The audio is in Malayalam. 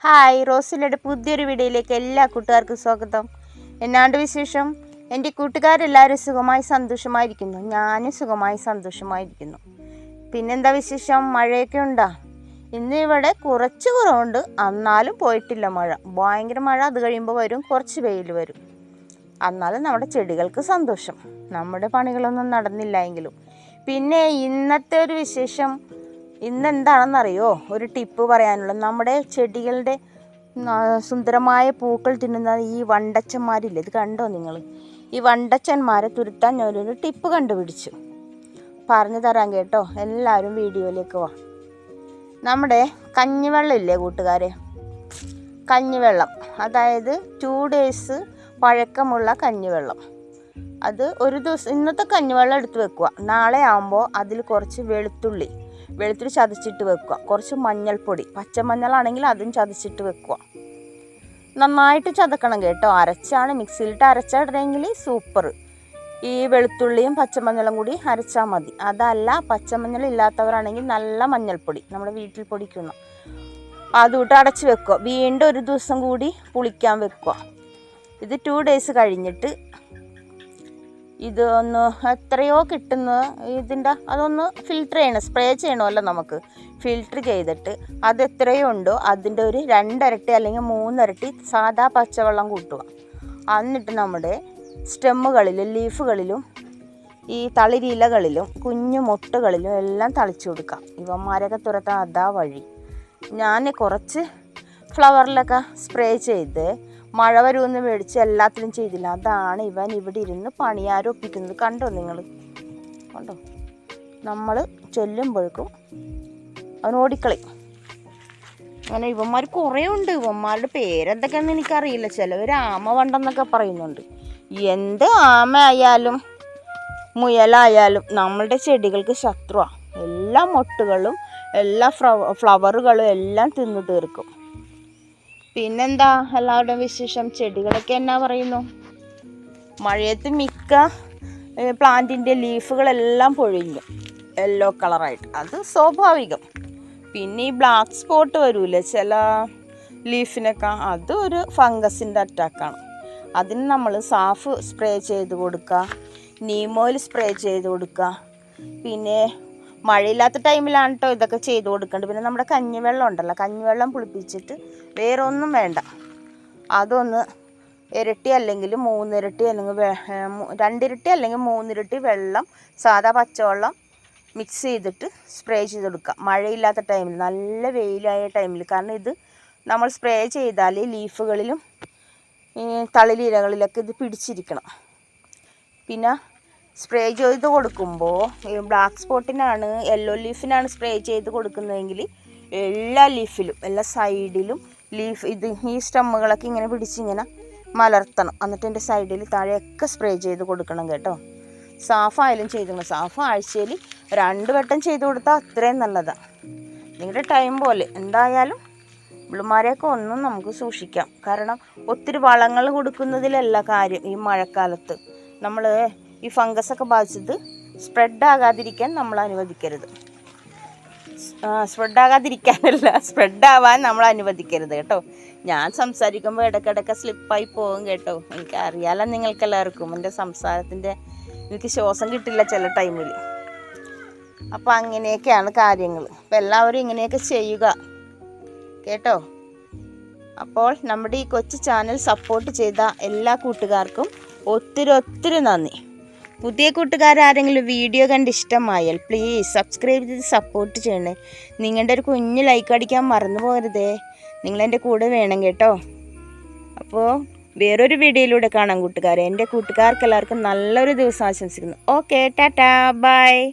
ഹായ് റോസിലയുടെ പുതിയൊരു വീഡിയോയിലേക്ക് എല്ലാ കൂട്ടുകാർക്കും സ്വാഗതം. എന്നാണ്ട് വിശേഷം? എന്റെ കൂട്ടുകാരെല്ലാവരും സുഖമായി സന്തോഷമായിരിക്കുന്നു. ഞാനും സുഖമായി സന്തോഷമായിരിക്കുന്നു. പിന്നെന്താ വിശേഷം? മഴയൊക്കെ ഉണ്ടോ? ഇന്ന് ഇവിടെ കുറച്ച് കുറവുണ്ട്. എന്നാലും പോയിട്ടില്ല മഴ. ഭയങ്കര മഴ. അത് കഴിയുമ്പോൾ വരും. കുറച്ച് വെയിൽ വരും. എന്നാലും നമ്മുടെ ചെടികൾക്ക് സന്തോഷം. നമ്മുടെ പണികളൊന്നും നടന്നില്ല എങ്കിലും. പിന്നെ ഇന്നത്തെ ഒരു വിശേഷം? ഇന്ന് എന്താണെന്നറിയോ ഒരു ടിപ്പ് പറയാനുള്ളത് നമ്മുടെ ചെടികളുടെ സുന്ദരമായ പൂക്കൾ തിന്നുന്ന ഈ വണ്ടച്ചന്മാരില്ലേ? ഇത് കണ്ടോ നിങ്ങൾ ഈ വണ്ടച്ചന്മാരെ തുരുത്താൻ ഞാനൊരു ടിപ്പ് കണ്ടുപിടിച്ചു. പറഞ്ഞു തരാം കേട്ടോ. എല്ലാവരും വീഡിയോയിലേക്ക് വാ. നമ്മുടെ കഞ്ഞിവെള്ളം ഇല്ലേ കൂട്ടുകാരെ? കഞ്ഞിവെള്ളം. അതായത് ടു ഡേയ്സ് പഴക്കമുള്ള കഞ്ഞിവെള്ളം. അത് ഒരു ദിവസം ഇന്നത്തെ കഞ്ഞിവെള്ളം എടുത്ത് വെക്കുക. നാളെ ആകുമ്പോൾ അതിൽ കുറച്ച് വെളുത്തുള്ളി. വെളുത്തുള്ളി ചതച്ചിട്ട് വെക്കുക. കുറച്ച് മഞ്ഞൾപ്പൊടി. പച്ചമഞ്ഞളാണെങ്കിൽ അതും ചതച്ചിട്ട് വെക്കുക. നന്നായിട്ട് ചതക്കണം കേട്ടോ. അരച്ചാണ്. മിക്സിയിലിട്ട് അരച്ചിടണമെങ്കിൽ സൂപ്പർ ഈ വെളുത്തുള്ളിയും പച്ചമഞ്ഞളും കൂടി അരച്ചാൽ മതി. അതല്ല പച്ചമഞ്ഞൾ ഇല്ലാത്തവരാണെങ്കിൽ നല്ല മഞ്ഞൾപ്പൊടി. നമ്മുടെ വീട്ടിൽ പൊടിക്കുന്ന. അതുകൂട്ട് അടച്ച് വെക്കുക. വീണ്ടും ഒരു ദിവസം കൂടി പുളിക്കാൻ വെക്കുക. ഇത് ടു ഡേയ്സ് കഴിഞ്ഞിട്ട് ഇത് ഒന്ന് എത്രയോ കിട്ടുന്ന ഇതിന്റെ അതൊന്ന് ഫിൽറ്റർ ചെയ്യണം സ്പ്രേ ചെയ്യണമല്ലോ നമുക്ക്. ഫിൽറ്റർ ചെയ്തിട്ട് അത് എത്രയോ ഉണ്ടോ അതിന്റെ ഒരു രണ്ടരട്ടി അല്ലെങ്കിൽ മൂന്നരട്ടി സാധാ പച്ചവെള്ളം കൂട്ടുക. എന്നിട്ട് നമ്മുടെ സ്റ്റെമ്മുകളിലും ലീഫുകളിലും ഈ തളിരിലകളിലും കുഞ്ഞു മുട്ടുകളിലും എല്ലാം തളിച്ചു കൊടുക്കാം ഇവന്മാരൊക്കെ തുരത്താൻ അതാ വഴി. ഞാൻ കുറച്ച് ഫ്ലവറിലൊക്കെ സ്പ്രേ ചെയ്ത് മഴ വരുമെന്ന് മേടിച്ച് എല്ലാത്തിലും ചെയ്തില്ല. അതാണ് ഇവൻ ഇവിടെ ഇരുന്ന് പണിയാരൊപ്പിക്കുന്നത് കണ്ടോ നിങ്ങൾ കണ്ടോ? നമ്മൾ ചെല്ലുമ്പോഴേക്കും അവൻ ഓടിക്കളി അങ്ങനെ ഇവന്മാർ കുറേ ഉണ്ട്. ഇവന്മാരുടെ പേരെന്തൊക്കെയാണെന്ന് എനിക്കറിയില്ല. ചിലവർ ആമ വണ്ടെന്നൊക്കെ പറയുന്നുണ്ട്. എന്ത് ആമ ആയാലും മുയലായാലും നമ്മളുടെ ചെടികൾക്ക് ശത്രുവാണ് എല്ലാ മൊട്ടുകളും എല്ലാ ഫ്ലവ ഫ്ലവറുകളും എല്ലാം തിന്നു തീർക്കും. പിന്നെന്താ എല്ലാവരുടെയും വിശേഷം? ചെടികളൊക്കെ എന്നാ പറയുന്നു? മഴയത്ത് മിക്ക പ്ലാന്റിന്റെ ലീഫുകളെല്ലാം പൊഴിഞ്ഞു. യെല്ലോ കളറായിട്ട് അത് സ്വാഭാവികം. പിന്നെ ഈ ബ്ലാക്ക് സ്പോട്ട് വരൂലേ ചില ലീഫിനൊക്കെ? അത് ഒരു ഫംഗസിന്റെ അറ്റാക്കാണ് അതിന് നമ്മൾ സാഫ് സ്പ്രേ ചെയ്ത് കൊടുക്കുക. നീമോയിൽ സ്പ്രേ ചെയ്ത് കൊടുക്കുക. പിന്നെ മഴയില്ലാത്ത ടൈമിലാണ് കേട്ടോ ഇതൊക്കെ ചെയ്ത് കൊടുക്കേണ്ടത്. പിന്നെ നമ്മുടെ കഞ്ഞിവെള്ളം ഉണ്ടല്ലോ കഞ്ഞിവെള്ളം പുളിപ്പിച്ചിട്ട് വേറെ ഒന്നും വേണ്ട. അതൊന്ന് ഇരട്ടി അല്ലെങ്കിൽ മൂന്നിരട്ടി അല്ലെങ്കിൽ രണ്ടിരട്ടി അല്ലെങ്കിൽ മൂന്നിരട്ടി വെള്ളം സാധാ പച്ചവെള്ളം മിക്സ് ചെയ്തിട്ട് സ്പ്രേ ചെയ്ത് കൊടുക്കുക മഴയില്ലാത്ത ടൈമിൽ നല്ല വെയിലായ ടൈമിൽ കാരണം ഇത് നമ്മൾ സ്പ്രേ ചെയ്താൽ ലീഫുകളിലും തളിരിലകളിലൊക്കെ ഇത് പിടിച്ചിരിക്കണം. പിന്നെ സ്പ്രേ ചെയ്ത് കൊടുക്കുമ്പോൾ ബ്ലാക്ക് സ്പോട്ടിനാണ് യെല്ലോ ലീഫിനാണ് സ്പ്രേ ചെയ്ത് കൊടുക്കുന്നതെങ്കിൽ എല്ലാ ലീഫിലും എല്ലാ സൈഡിലും ലീഫ് ഇത് ഈ സ്റ്റമ്മുകളൊക്കെ ഇങ്ങനെ പിടിച്ചിങ്ങനെ മലർത്തണം. എന്നിട്ട് എന്റെ സൈഡിൽ താഴെയൊക്കെ സ്പ്രേ ചെയ്ത് കൊടുക്കണം കേട്ടോ. സാഫായാലും ചെയ്തോളൂ സാഫ് ആഴ്ചയിൽ രണ്ട് വട്ടം ചെയ്ത് കൊടുത്താൽ അത്രയും നല്ലതാണ് നിങ്ങളുടെ ടൈം പോലെ. എന്തായാലും ഇവളുമാരെയൊക്കെ ഒന്നും നമുക്ക് സൂക്ഷിക്കാം. കാരണം ഒത്തിരി വളങ്ങൾ കൊടുക്കുന്നതിലല്ല കാര്യം ഈ മഴക്കാലത്ത്. നമ്മൾ ഈ ഫംഗസ് ഒക്കെ ബാധിച്ചത് സ്പ്രെഡ് ആകാതിരിക്കാൻ നമ്മൾ അനുവദിക്കരുത്. സ്പ്രെഡ് ആകാതിരിക്കാനല്ല സ്പ്രെഡ് ആവാൻ നമ്മൾ അനുവദിക്കരുത് കേട്ടോ. ഞാൻ സംസാരിക്കുമ്പോൾ ഇടയ്ക്കിടയ്ക്ക് സ്ലിപ്പായി പോകും കേട്ടോ. എനിക്ക് അറിയാലോ നിങ്ങൾക്കെല്ലാവർക്കും. എന്റെ സംസാരത്തിന്റെ എനിക്ക് ശ്വാസം കിട്ടില്ല ചില ടൈമിൽ അപ്പോൾ അങ്ങനെയൊക്കെയാണ് കാര്യങ്ങൾ. അപ്പോൾ എല്ലാവരും ഇങ്ങനെയൊക്കെ ചെയ്യുക. കേട്ടോ? അപ്പോൾ നമ്മുടെ ഈ കൊച്ചു ചാനൽ സപ്പോർട്ട് ചെയ്ത എല്ലാ കൂട്ടുകാർക്കും ഒത്തിരി ഒത്തിരി നന്ദി. പുതിയ കൂട്ടുകാരാരെങ്കിലും വീഡിയോ കണ്ട് ഇഷ്ടമായാൽ പ്ലീസ് സബ്സ്ക്രൈബ് ചെയ്ത് സപ്പോർട്ട് ചെയ്യണേ. നിങ്ങളുടെ ഒരു കുഞ്ഞ് ലൈക്ക് അടിക്കാൻ മറന്നു പോകരുതേ. നിങ്ങളെന്റെ കൂടെ വേണം കേട്ടോ. അപ്പോൾ വേറൊരു വീഡിയോയിലൂടെ കാണാം കൂട്ടുകാരെ. എന്റെ കൂട്ടുകാർക്ക് എല്ലാവർക്കും നല്ലൊരു ദിവസം ആശംസിക്കുന്നു. Okay tata bye